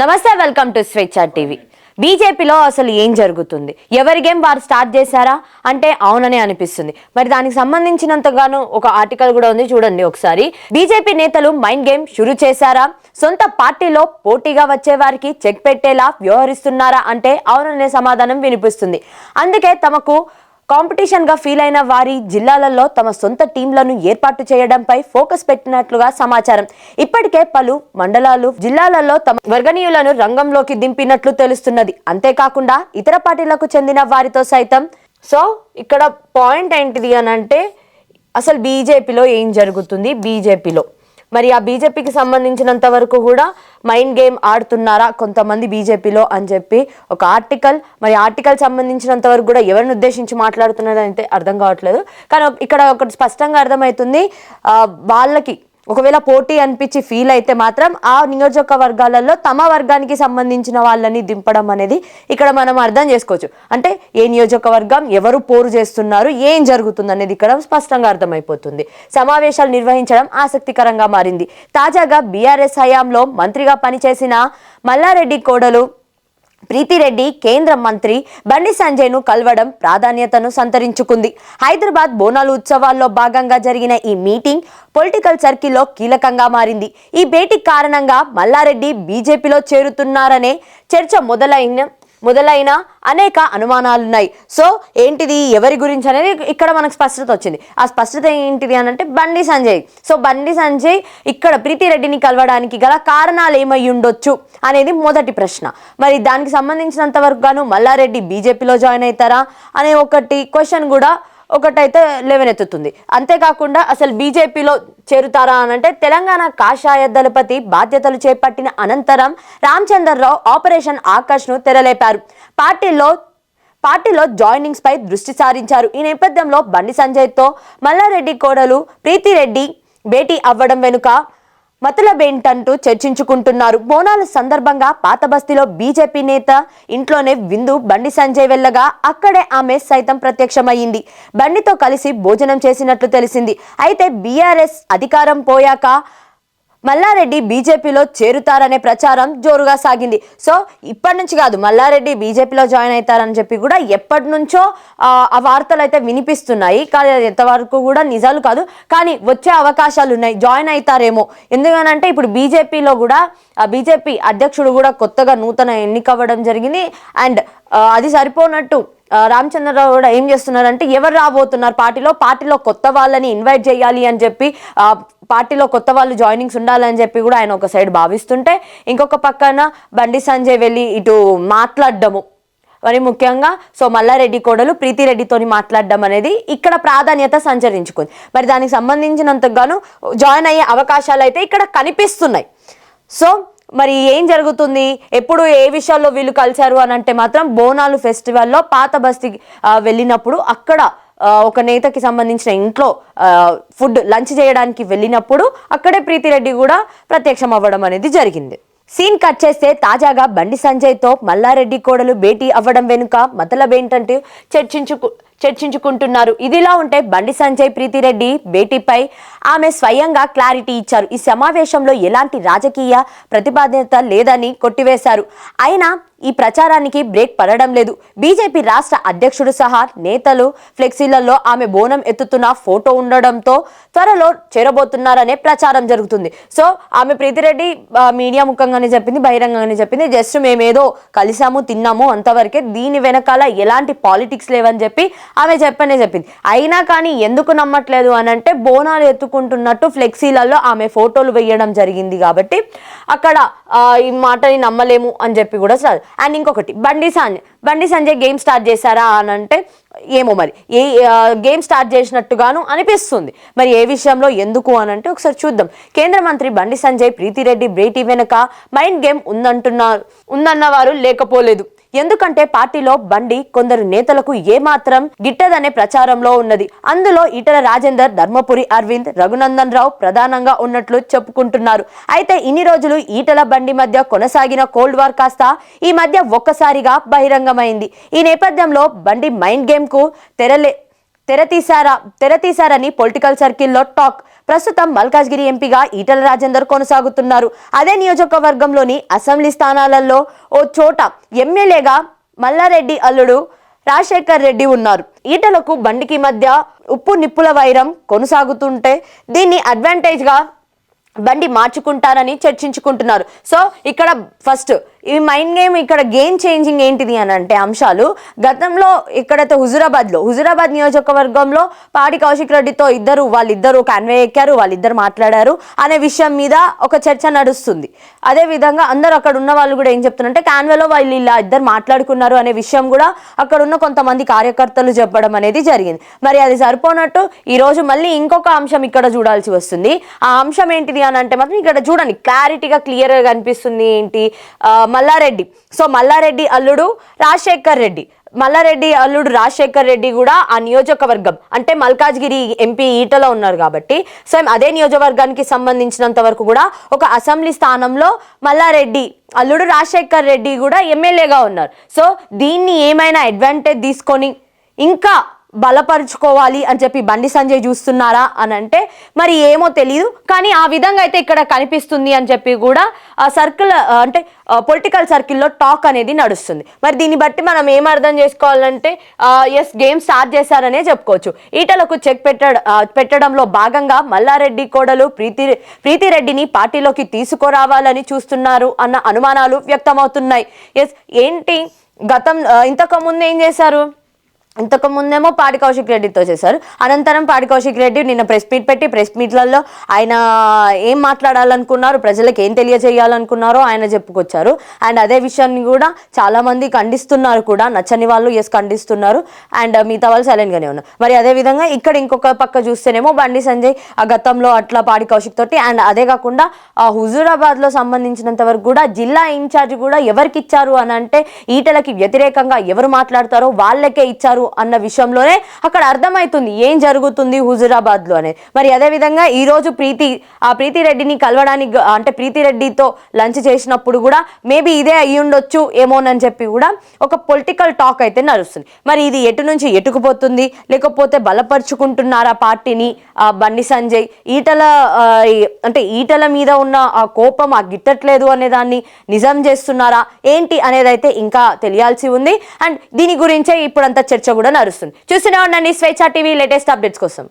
నమస్తే welcome to స్వేచ్ఛ TV. బీజేపీలో అసలు ఏం జరుగుతుంది? ఎవరి గేమ్ వారు స్టార్ట్ చేశారా? అంటే అవుననే అనిపిస్తుంది. మరి దానికి సంబంధించినంతగానో ఒక ఆర్టికల్ కూడా ఉంది చూడండి ఒకసారి. బీజేపీ నేతలు మైండ్ గేమ్ షురు చేశారా? సొంత పార్టీలో పోటీగా వచ్చే వారికి చెక్ పెట్టేలా వ్యవహరిస్తున్నారా? అంటే అవుననే సమాధానం వినిపిస్తుంది. అందుకే తమకు కాంపిటీషన్గా ఫీల్ అయిన వారి జిల్లాలలో తమ సొంత టీంలను ఏర్పాటు చేయడంపై ఫోకస్ పెట్టినట్లుగా సమాచారం. ఇప్పటికే పలు మండలాలు జిల్లాలలో తమ వర్గనీయులను రంగంలోకి దింపినట్లు తెలుస్తున్నది. అంతేకాకుండా ఇతర పార్టీలకు చెందిన వారితో సైతం సో ఇక్కడ పాయింట్ ఏంటిది అని అంటే అసలు బీజేపీలో ఏం జరుగుతుంది? బీజేపీలో. మరి ఆ బీజేపీకి సంబంధించినంత వరకు కూడా మైండ్ గేమ్ ఆడుతున్నారా కొంతమంది బీజేపీలో అని చెప్పి ఒక ఆర్టికల్. మరి ఆర్టికల్ సంబంధించినంత వరకు కూడా ఎవరిని ఉద్దేశించి మాట్లాడుతున్నారని అయితే అర్థం కావట్లేదు. కానీ ఇక్కడ ఒకటి స్పష్టంగా అర్థమవుతుంది వాళ్ళకి ఒకవేళ పోటీ అనిపించి ఫీల్ అయితే మాత్రం ఆ నియోజకవర్గాలలో తమ వర్గానికి సంబంధించిన వాళ్ళని దింపడం అనేది ఇక్కడ మనం అర్థం చేసుకోవచ్చు. అంటే ఏ నియోజకవర్గం ఎవరు పోరు చేస్తున్నారు ఏం జరుగుతుంది అనేది ఇక్కడ స్పష్టంగా అర్థమైపోతుంది. సమావేశాలు నిర్వహించడం ఆసక్తికరంగా మారింది. తాజాగా బీఆర్ఎస్ హయాంలో మంత్రిగా పనిచేసిన మల్లారెడ్డి కోడలు ప్రీతిరెడ్డి కేంద్ర మంత్రి బండి సంజయ్ను కలవడం ప్రాధాన్యతను సంతరించుకుంది. హైదరాబాద్ బోనాలు ఉత్సవాల్లో భాగంగా జరిగిన ఈ మీటింగ్ పొలిటికల్ సర్కిల్లో కీలకంగా మారింది. ఈ భేటీ కారణంగా మల్లారెడ్డి బీజేపీలో చేరుతున్నారనే చర్చ మొదలైన మొదలైన అనేక అనుమానాలున్నాయి. సో ఏంటిది? ఎవరి గురించి అనేది ఇక్కడ మనకు స్పష్టత వచ్చింది. ఆ స్పష్టత ఏంటిది అని అంటే బండి సంజయ్. సో బండి సంజయ్ ఇక్కడ ప్రీతిరెడ్డిని కలవడానికి గల కారణాలు ఏమై ఉండొచ్చు అనేది మొదటి ప్రశ్న. మరి దానికి సంబంధించినంత వరకు గాను మల్లారెడ్డి బీజేపీలో జాయిన్ అవుతారా? అనే ఒకటి క్వశ్చన్ కూడా ఒకటైతే లేవనెత్తుతుంది అంతేకాకుండా అసలు బీజేపీలో చేరుతారా అని అంటే తెలంగాణ కాషాయ దళపతి బాధ్యతలు చేపట్టిన అనంతరం రామచంద్రరావు ఆపరేషన్ ఆకర్ష్ను తెరలేపారు. పార్టీలో పార్టీలో జాయినింగ్స్ పై దృష్టి సారించారు. ఈ నేపథ్యంలో బండి సంజయ్తో మల్లారెడ్డి కోడలు ప్రీతిరెడ్డి భేటీ అవ్వడం వెనుక మతలబేంటంటూ చర్చించుకుంటున్నారు. బోనాల సందర్భంగా పాత బస్తీలో బీజేపీ నేత ఇంట్లోనే విందు బండి సంజయ్ వెళ్ళగా అక్కడే ఆమె సైతం ప్రత్యక్షమయ్యింది. బండితో కలిసి భోజనం చేసినట్లు తెలిసింది. అయితే బీఆర్ఎస్ అధికారం పోయాక మల్లారెడ్డి బీజేపీలో చేరుతారనే ప్రచారం జోరుగా సాగింది. సో ఇప్పటి నుంచి కాదు మల్లారెడ్డి బీజేపీలో జాయిన్ అవుతారని చెప్పి కూడా ఎప్పటి నుంచో ఆ, వార్తలు అయితే వినిపిస్తున్నాయి. కానీ ఎంతవరకు కూడా నిజాలు కాదు. కానీ వచ్చే అవకాశాలు ఉన్నాయి. జాయిన్ అవుతారేమో. ఎందుకనంటే ఇప్పుడు బీజేపీలో కూడా బీజేపీ అధ్యక్షుడు కూడా కొత్తగా నూతన ఎన్నికవ్వడం జరిగింది. అండ్ అది సరిపోనట్టు రామచంద్రరావు కూడా ఏం చేస్తున్నారంటే ఎవరు రాబోతున్నారు పార్టీలో? పార్టీలో కొత్త వాళ్ళని ఇన్వైట్ చేయాలి అని చెప్పి పార్టీలో కొత్త వాళ్ళు జాయినింగ్స్ ఉండాలని చెప్పి కూడా ఆయన ఒక సైడ్ భావిస్తుంటే ఇంకొక పక్కన బండి సంజయ్ వెళ్ళి ఇటు మాట్లాడడము. మరి ముఖ్యంగా సో మల్లారెడ్డి కోడలు ప్రీతిరెడ్డితోని మాట్లాడడం అనేది ఇక్కడ ప్రాధాన్యత సంచరించుకుంది. మరి దానికి సంబంధించినంతగాను జాయిన్ అయ్యే అవకాశాలు అయితే ఇక్కడ కనిపిస్తున్నాయి. సో మరి ఏం జరుగుతుంది? ఎప్పుడు ఏ విషయాల్లో వీళ్ళు కలిశారు అని అంటే మాత్రం బోనాలు ఫెస్టివల్లో పాత బస్తీ వెళ్ళినప్పుడు అక్కడ ఒక నేతకి సంబంధించిన ఇంట్లో ఫుడ్ లంచ్ చేయడానికి వెళ్ళినప్పుడు అక్కడే ప్రీతిరెడ్డి కూడా ప్రత్యక్షం అవ్వడం అనేది జరిగింది. సీన్ కట్ చేస్తే తాజాగా బండి సంజయ్తో మల్లారెడ్డి కోడలు భేటీ అవ్వడం వెనుక మతలబేంటంటే చర్చించుకు చర్చించుకుంటున్నారు. ఇదిలా ఉంటే బండి సంజయ్ ప్రీతిరెడ్డి భేటీపై ఆమె స్వయంగా క్లారిటీ ఇచ్చారు. ఈ సమావేశంలో ఎలాంటి రాజకీయ ప్రతిపాదిత లేదని కొట్టివేశారు. అయినా ఈ ప్రచారానికి బ్రేక్ పడడం లేదు. బీజేపీ రాష్ట్ర అధ్యక్షుడు సహా నేతలు ఫ్లెక్సీలలో ఆమె బోనం ఎత్తుతున్న ఫోటో ఉండడంతో త్వరలో చేరబోతున్నారనే ప్రచారం జరుగుతుంది. సో ఆమె ప్రీతిరెడ్డి మీడియా ముఖంగానే చెప్పింది బహిరంగంగానే చెప్పింది. జస్ట్ మేమేదో కలిసాము తిన్నాము అంతవరకే దీని వెనకాల ఎలాంటి పాలిటిక్స్ లేవని చెప్పి ఆమె చెప్పనే చెప్పింది. అయినా కానీ ఎందుకు నమ్మట్లేదు అని అంటే బోనాలు ఎత్తుకుంటున్నట్టు ఫ్లెక్సీలలో ఆమె ఫోటోలు వేయడం జరిగింది కాబట్టి అక్కడ ఈ మాటని నమ్మలేము అని చెప్పి కూడా సార్. అండ్ ఇంకొకటి బండి సంజయ్ బండి సంజయ్ గేమ్ స్టార్ట్ చేశారా అని అంటే ఏమో మరి. ఏ గేమ్ స్టార్ట్ చేసినట్టుగాను అనిపిస్తుంది. మరి ఏ విషయంలో ఎందుకు అని అంటే ఒకసారి చూద్దాం. కేంద్ర మంత్రి బండి సంజయ్ ప్రీతిరెడ్డి భేటీ వెనుక మైండ్ గేమ్ ఉందంటున్నారు ఉందన్నవారు లేకపోలేదు. ఎందుకంటే పార్టీలో బండి కొందరు నేతలకు ఏమాత్రం గిట్టదనే ప్రచారంలో ఉన్నది. అందులో ఈటల రాజేందర్ ధర్మపురి అరవింద్ రఘునందన్ రావు ప్రధానంగా ఉన్నట్లు చెప్పుకుంటున్నారు. అయితే ఇన్ని రోజులు ఈటల బండి మధ్య కొనసాగిన కోల్డ్ వార్ కాస్త ఈ మధ్య ఒక్కసారిగా బహిరంగమైంది. ఈ నేపథ్యంలో బండి మైండ్ గేమ్కు తెరలే తెరతీశారా తెరతీశారని పొలిటికల్ సర్కిల్లో టాక్. ప్రస్తుతం మల్కాజ్గిరి ఎంపీగా ఈటల రాజేందర్ కొనసాగుతున్నారు. అదే నియోజకవర్గంలోని అసెంబ్లీ స్థానాలలో ఓ చోట ఎమ్మెల్యేగా మల్లారెడ్డి అల్లుడు రాజశేఖర్ రెడ్డి ఉన్నారు. ఈటలకు బండికి మధ్య ఉప్పు నిప్పుల వైరం కొనసాగుతుంటే దీన్ని అడ్వాంటేజ్గా బండి మార్చుకుంటారని చర్చించుకుంటున్నారు. సో ఇక్కడ ఫస్ట్ ఈ మైండ్ గేమ్ ఇక్కడ గేమ్ చేంజింగ్ ఏంటిది అని అంటే అంశాలు. గతంలో ఇక్కడైతే హుజురాబాద్లో హుజురాబాద్ నియోజకవర్గంలో పాడి కౌశిక్ రెడ్డితో ఇద్దరు వాళ్ళిద్దరు కాన్వే ఎక్కారు వాళ్ళిద్దరు మాట్లాడారు అనే విషయం మీద ఒక చర్చ నడుస్తుంది. అదే విధంగా అందరూ అక్కడ ఉన్న వాళ్ళు కూడా ఏం చెప్తున్నారంటే కాన్వేలో వాళ్ళు ఇలా ఇద్దరు మాట్లాడుకున్నారు అనే విషయం కూడా అక్కడ ఉన్న కొంతమంది కార్యకర్తలు చెప్పడం అనేది జరిగింది. మరి అది సరిపోనట్టు ఈరోజు మళ్ళీ ఇంకొక అంశం ఇక్కడ చూడాల్సి వస్తుంది. ఆ అంశం ఏంటిది అని అంటే మాత్రం ఇక్కడ చూడండి క్లారిటీగా క్లియర్గా కనిపిస్తుంది ఏంటి? మల్లారెడ్డి. సో మల్లారెడ్డి అల్లుడు రాజశేఖర్ రెడ్డి. మల్లారెడ్డి అల్లుడు రాజశేఖర్ రెడ్డి కూడా ఆ నియోజకవర్గం అంటే మల్కాజ్గిరి ఎంపీ ఈటలో ఉన్నారు కాబట్టి సో అదే నియోజకవర్గానికి సంబంధించినంత వరకు కూడా ఒక అసెంబ్లీ స్థానంలో మల్లారెడ్డి అల్లుడు రాజశేఖర్ రెడ్డి కూడా ఎమ్మెల్యేగా ఉన్నారు. సో దీన్ని ఏమైనా అడ్వాంటేజ్ తీసుకొని ఇంకా బలపరుచుకోవాలి అని చెప్పి బండి సంజయ్ చూస్తున్నారా అని అంటే మరి ఏమో తెలియదు కానీ ఆ విధంగా అయితే ఇక్కడ కనిపిస్తుంది అని చెప్పి కూడా ఆ సర్కిల్ అంటే పొలిటికల్ సర్కిల్లో టాక్ అనేది నడుస్తుంది. మరి దీన్ని బట్టి మనం ఏం అర్థం చేసుకోవాలంటే ఎస్ గేమ్ స్టార్ట్ చేశారనే చెప్పుకోవచ్చు. ఈటలకు చెక్ పెట్టడ పెట్టడంలో భాగంగా మల్లారెడ్డి కోడలు ప్రీతి ప్రీతిరెడ్డిని పార్టీలోకి తీసుకురావాలని చూస్తున్నారు అన్న అనుమానాలు వ్యక్తమవుతున్నాయి. ఎస్ ఏంటి? గతం ఇంతకు ముందు ఏం చేశారు? ఇంతకు ముందేమో పాడి కౌశిక్ రెడ్డితో చేశారు. అనంతరం పాడి కౌశిక్ రెడ్డి నిన్న ప్రెస్ మీట్ పెట్టి ప్రెస్ మీట్లలో ఆయన ఏం మాట్లాడాలనుకున్నారు ప్రజలకు ఏం తెలియజేయాలనుకున్నారో ఆయన చెప్పుకొచ్చారు. అండ్ అదే విషయాన్ని కూడా చాలా మంది ఖండిస్తున్నారు కూడా నచ్చని వాళ్ళు ఎస్ ఖండిస్తున్నారు. అండ్ మిగతా వాళ్ళు silent గానే ఉన్నారు. మరి అదే విధంగా ఇక్కడ ఇంకొక పక్క చూస్తేనేమో బండి సంజయ్ ఆ గతంలో అట్లా పాడి కౌశిక్ తోటి అండ్ అదే కాకుండా ఆ హుజూరాబాద్లో సంబంధించినంత వరకు కూడా జిల్లా ఇన్ఛార్జ్ కూడా ఎవరికి ఇచ్చారు అని అంటే ఈటలకి వ్యతిరేకంగా ఎవరు మాట్లాడతారో వాళ్ళకే ఇచ్చారు అన్న విషయంలోనే అక్కడ అర్థమవుతుంది ఏం జరుగుతుంది హుజూరాబాద్లో అనేది. మరి అదే విధంగా ఈ రోజు ప్రీతి ఆ ప్రీతి రెడ్డిని కలవడానికి అంటే ప్రీతి రెడ్డితో లంచ్ చేసినప్పుడు కూడా మేబీ ఇదే అయ్యి ఉండొచ్చు ఏమోనని చెప్పి కూడా ఒక పొలిటికల్ టాక్ అయితే నడుస్తుంది. మరి ఇది ఎటు నుంచి ఎటుకుపోతుంది లేకపోతే బలపరుచుకుంటున్నారా పార్టీని? ఆ బండి సంజయ్ ఈటల అంటే ఈటల మీద ఉన్న ఆ కోపం ఆ గిట్టట్లేదు అనే దాన్ని నిజం చేస్తున్నారా? ఏంటి అనేది అయితే ఇంకా తెలియాల్సి ఉంది. అండ్ దీని గురించే ఇప్పుడంతా చర్చ కూడా నడుస్తుంది. చూస్తూనే ఉండండి స్వేచ్ఛ టీవీ లేటెస్ట్ అప్డేట్స్ కోసం.